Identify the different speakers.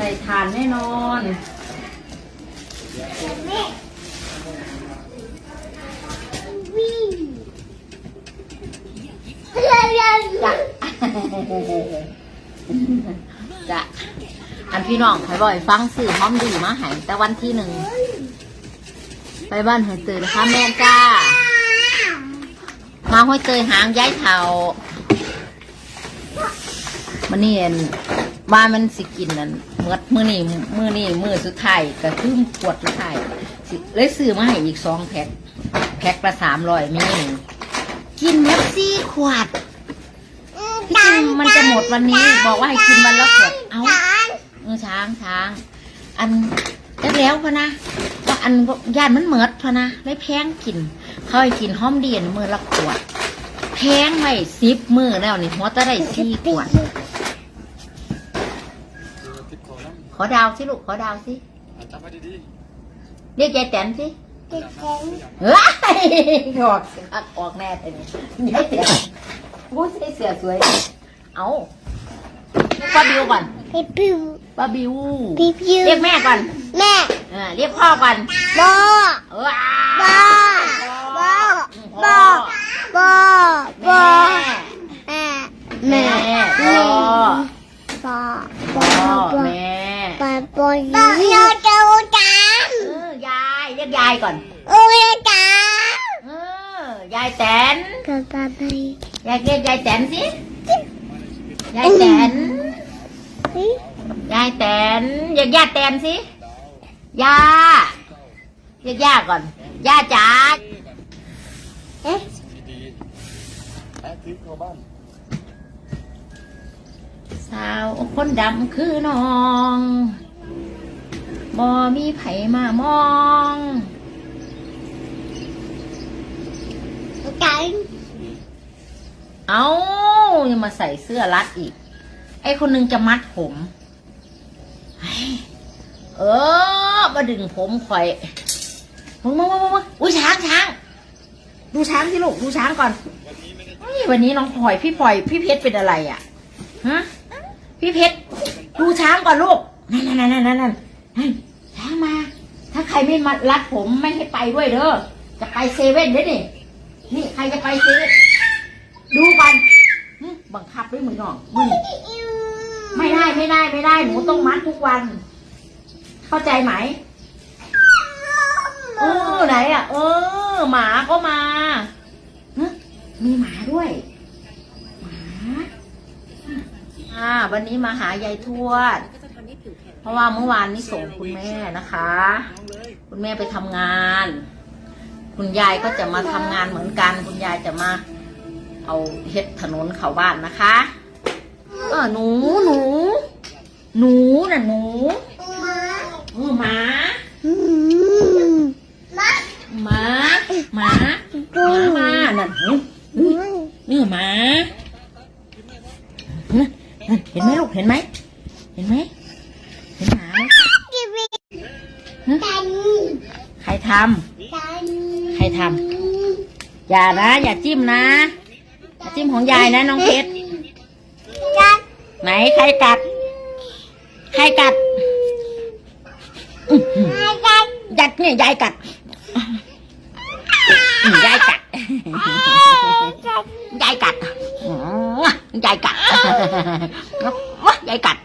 Speaker 1: ใส่ทานแน่นอน
Speaker 2: วิ่งเรียนเรียน
Speaker 1: จ้ะจะอันพี่น้องใครบ่อยฟังสื่อห้อมดีมาใหายแต่วันที่หนึ่ง ไปบ้านหอยเตยนะคะแม่จ้า มาห้อยเตยหางย้ายเทามันนี่เห็นว่านมันสิกินนั่น เมื่อมือนี่มือนี่มือสุดท้ายก็คือปวดสุดท้ายสิเลยซื้อมาให้อีกสองแพ็คแพ็คละสามร้อยมีหนึ่งกินเม็ดซี่ขวดที่จริงมันจะหมดวันนี้ บอกว่าให้กินวันละขวดเอาเออช้างช้าง อันจะแล้วพะนะว่าอันญาติมันเหมิดพะนะเลยแพงกินเขาให้กินห้อมเดียนมือละขวดแพงไว้สิบมือแล้วนี่หัวตะได้สี่ขวด
Speaker 3: ติดคอน้
Speaker 1: ขอดาวสิลูกขอดาวสิำ
Speaker 3: จับไว้ดี
Speaker 1: เรียกยายแตนสิ
Speaker 2: เด็กแข็ง
Speaker 1: เฮ้ยออกอักออกแน่แต่นี่ยายแตนวู้ใส่เสือสวย เอาป้าบิวก่อน
Speaker 2: พี่ปิว
Speaker 1: ป้าบิว
Speaker 2: พี่ปิว
Speaker 1: เรียกแม่ก่อน
Speaker 2: แม่
Speaker 1: เออเรียกพ่อก่อน
Speaker 2: บอ
Speaker 1: ว้า
Speaker 2: บอบอบอบอบอแม่แม่
Speaker 1: แม่
Speaker 2: แม่
Speaker 1: พ่อ
Speaker 2: บอบอ
Speaker 1: พ่อบ
Speaker 2: อ
Speaker 1: แม่
Speaker 2: บอบอเราจะอุจาร
Speaker 1: เออยายเรียกยายก่อน
Speaker 2: อุจาร
Speaker 1: เออยายแตน
Speaker 2: กระต่าย
Speaker 1: ยายเรียกยายแตนสิยายแตนยายแตนเรียกย่าแตนสิย่าเรียกย่าก่อนย่าจ๋าเอ๊ะ
Speaker 3: ๆดีๆแอะถือเข้าบ้าน
Speaker 1: สาวคนดำคือน้องบ่มีไผมามอง
Speaker 2: กัน
Speaker 1: เอายังมาใส่เสื้อรัดอีก ไอ้คนหนึงจะมัดผมเฮ้ยเออมาดึงผมข่อยมึงมึงมึงมึงอุ้ยช้างช้างดูช้างสิลูกดูช้างก่อนเฮ้ยวันนี้น้องพลอยพี่พลอยพี่เพชรเป็นอะไรอะฮะ พี่เพชรดูช้างก่อนลูกนั่นนั่นนั่นนั่นนั่นนั่นช้างมา ถ้าใครไม่มารัดผมไม่ให้ไปด้วยเด้อจะไปเซเว่นเด้อนี่นี่ใครจะไปเซเว่นดูกันหึบังคับด้วยมือหน่องมือไม่ได้ไม่ได้ไม่ได้หนูต้องมัดทุกวัน เข้าใจไหมเออไหนอะ เออ หมาก็มาฮะมีหมาด้วย อ่า วันนี้มาหายายทวด เพราะว่าเมื่อวานนี้ส่งคุณแม่นะคะ คุณแม่ไปทำงาน คุณยายก็จะมาทำงานเหมือนกัน คุณยายจะมา เอาเฮ็ดถนนเข้าบ้านนะคะ เออหนูหนู หนูน่ะหนูเออหมา
Speaker 2: อืมมา
Speaker 1: หมาหมาหมามานั่นหึหึนี่หมา เห็นไหมลูก เห็นไหม เห็นไหม เห็นหมาไหม
Speaker 2: กีวี
Speaker 1: หึ
Speaker 2: กัน
Speaker 1: ใครทำใครทำอย่านะ อย่าจิ้มนะอย่าจิ้มของยายนะน้องเพชรไหนใครกัด ใครกัดยัดเนี่ยยายกัดยายกัดยายกัด ยายกัดยายกัด